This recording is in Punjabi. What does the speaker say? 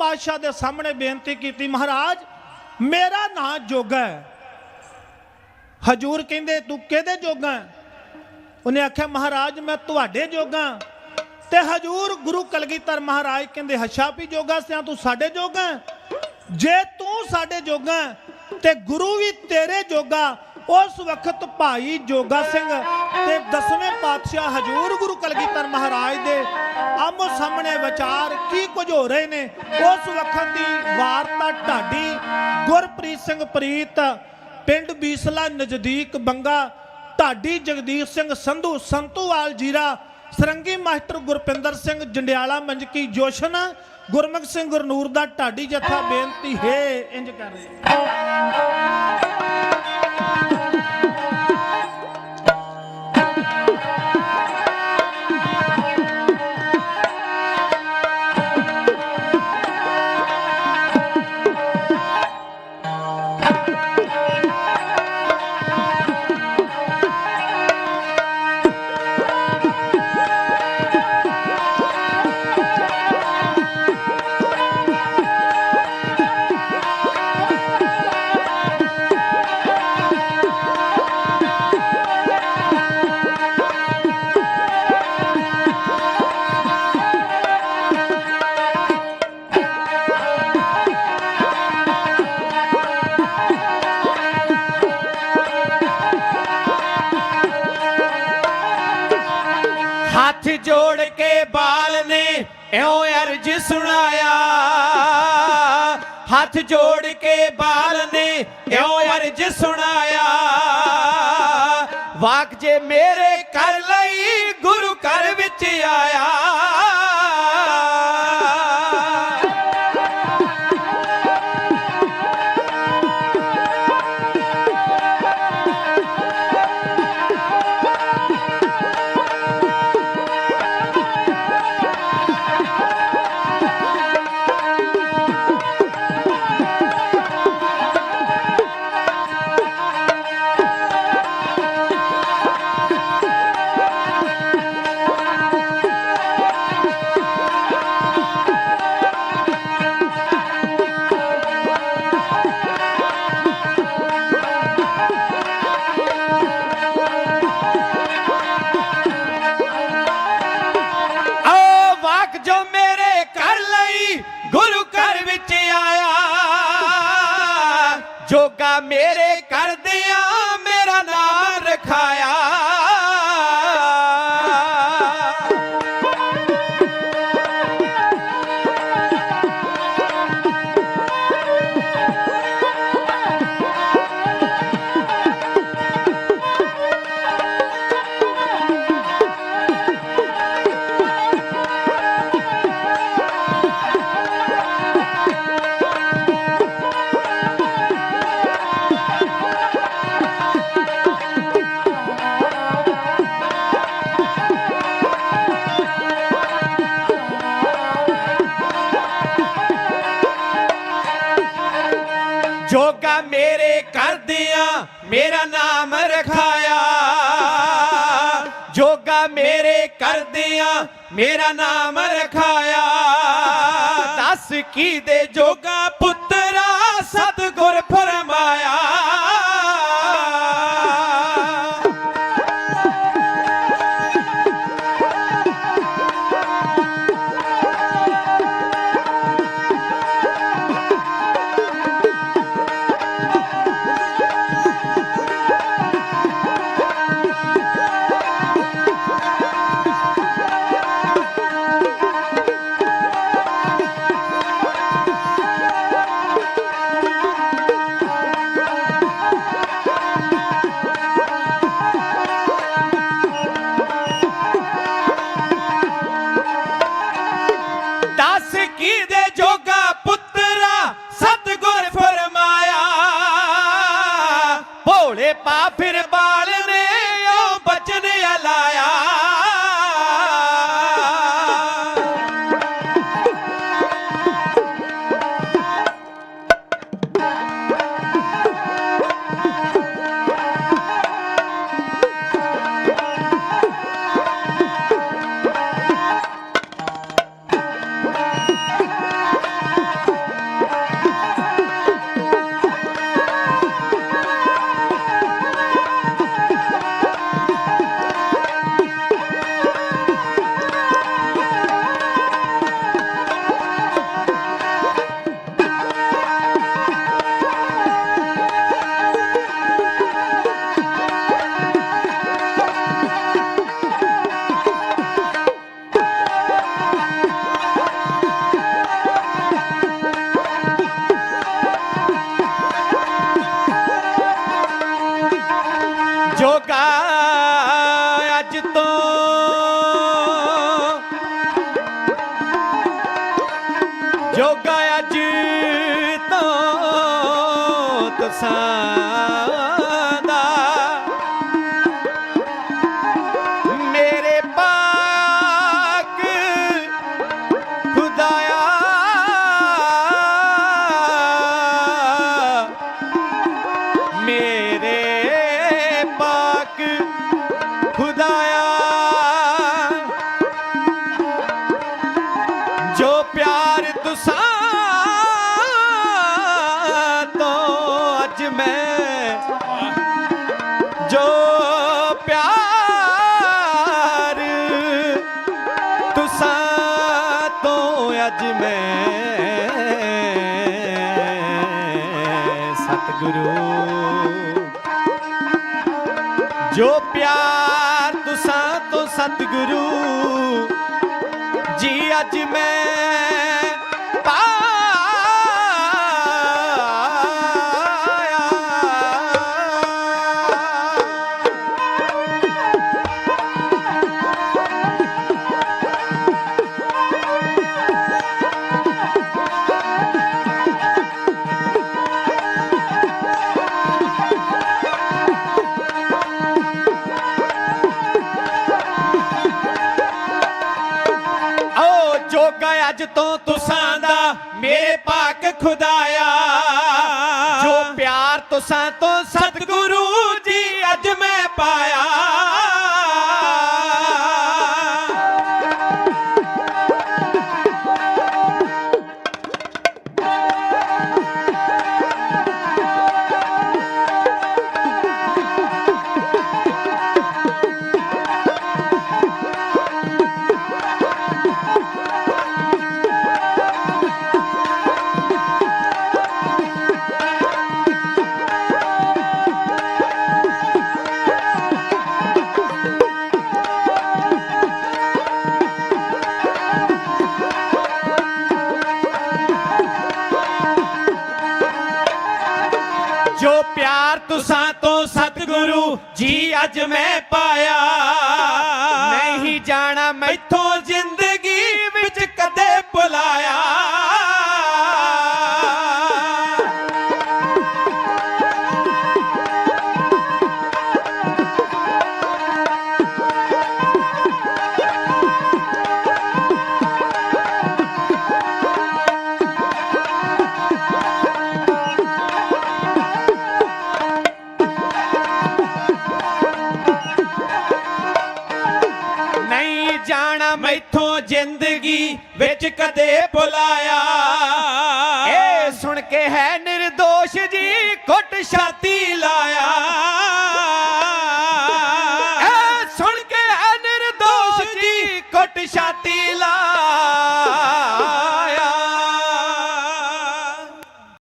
ਪਾਤਸ਼ਾਹ ਦੇ ਸਾਹਮਣੇ ਬੇਨਤੀ ਕੀਤੀ, ਮਹਾਰਾਜ, ਮੇਰਾ ਨਾਂ ਜੋਗਾ ਹੈ। ਹਜੂਰ ਕਹਿੰਦੇ, ਤੂੰ ਕਿਹਦੇ ਜੋਗਾ ਉਹਨੇ ਆਖਿਆ, ਮਹਾਰਾਜ, ਮੈਂ ਤੁਹਾਡੇ ਜੋਗਾ ਤੇ ਹਜੂਰ ਗੁਰੂ ਕਲਗੀਧਰ ਮਹਾਰਾਜ ਕਹਿੰਦੇ ਹੱਛਾ ਵੀ ਜੋਗਾ ਸਿਆ ਤੂੰ ਸਾਡੇ ਜੋਗਾ ਜੇ ਤੂੰ ਸਾਡੇ ਜੋਗਾ ਤੇ ਗੁਰੂ ਵੀ ਤੇਰੇ ਜੋਗਾ ਉਸ ਵਕਤ ਭਾਈ ਜੋਗਾ ਸਿੰਘ ਤੇ ਦਸਵੇਂ ਪਾਤਸ਼ਾਹ ਹਜੂਰ ਗੁਰੂ ਕਲਗੀਧਰ ਮਹਾਰਾਜ ਦੇ ਆਮੋ ਸਾਹਮਣੇ ਵਿਚਾਰ ਕੀ ਕੁਝ ਹੋ ਰਹੇ ਨੇ, ਉਸ ਵਕਤ ਦੀ ਵਾਰਤਾ ਢਾਡੀ ਗੁਰਪ੍ਰੀਤ ਸਿੰਘ ਪ੍ਰੀਤ, ਪਿੰਡ ਬੀਸਲਾ ਨਜ਼ਦੀਕ ਬੰਗਾ, ਢਾਡੀ ਜਗਦੀਪ ਸਿੰਘ ਸੰਧੂ, ਸੰਤੂਵਾਲ ਜੀਰਾ, ਸਰੰਗੀ ਮਾਸਟਰ ਗੁਰਪਿੰਦਰ ਸਿੰਘ, ਜੰਡਿਆਲਾ ਮੰਜਕੀ ਜੋਸ਼ਨ, ਗੁਰਮੁਖ ਸਿੰਘ ਗੁਰਨੂਰ ਦਾ ਢਾਡੀ ਜਥਾ ਬੇਨਤੀ ਹੈ। ਇੰਜ ਕਰ ਰਹੇ ਬਾਲ ਨੇ ਇਉਂ ਅਰਜ ਸੁਣਾਇਆ। ਹੱਥ ਜੋੜ ਕੇ ਬਾਲ ਨੇ ਇਉਂ ਅਰਜ ਸੁਣਾਇਆ। ਵਾਕ ਜੇ ਮੇਰੇ ਕਰ ਲਈ ਗੁਰੂ ਘਰ ਵਿੱਚ ਆਇਆ। ਮੇਰੇ ਕਰਦਿਆਂ ਮੇਰਾ ਨਾਮ ਰਖਾਇਆ। ਜੋਗਾ ਮੇਰੇ ਕਰਦਿਆਂ ਮੇਰਾ ਨਾਮ ਰਖਾਇਆ। ਜੋਗਾ ਮੇਰੇ ਕਰਦਿਆਂ ਮੇਰਾ ਨਾਮ ਰਖਾਇਆ। ਦੱਸ ਕੀ ਦੇ ਜੋਗਾ ਪੁੱਤਰਾ ਸਤਗੁਰ ਫਰਮਾਇਆ। পাপের বা ਅੱਜ ਤੋਂ ਜੋਗਾ ਅੱਜ ਤੋਂ ਤੁਸਾਂ ਜੋ ਪਿਆਰ ਤੁਸਾਂ ਤੋਂ ਅੱਜ ਮੈਂ ਜੋ ਪਿਆਰ ਤੁਸਾਂ ਤੋਂ ਅੱਜ ਮੈਂ ਸਤਿਗੁਰੂ ਜੋ ਪਿਆਰ ਤੁਸਾਂ ਤੋਂ ਸਤਿਗੁਰੂ ਜੀ ਅੱਜ ਮੈਂ ਅੱਜ ਤੋਂ ਤੁਸਾਂ ਦਾ ਮੇਰੇ ਪਾਕ ਖੁਦਾਇਆ। ਜੋ ਪਿਆਰ ਤੁਸਾਂ ਤੋਂ ਸਤਿਗੁਰੂ ਪਿਆਰ ਤੁਸਾਂ ਤੋਂ ਸਤਿਗੁਰੂ ਜੀ ਅੱਜ ਮੈਂ ਪਾਇਆ। ਨਹੀਂ ਜਾਣਾ ਮੈਥੋਂ ਜ਼ਿੰਦਗੀ ਜ਼ਿੰਦਗੀ ਵਿੱਚ ਕਦੇ ਬੁਲਾਇਆ ਇਹ ਸੁਣ ਕੇ ਹੈ ਨਿਰਦੋਸ਼ ਜੀ ਘੁੱਟ ਛਾਤੀ ਲਾਇਆ।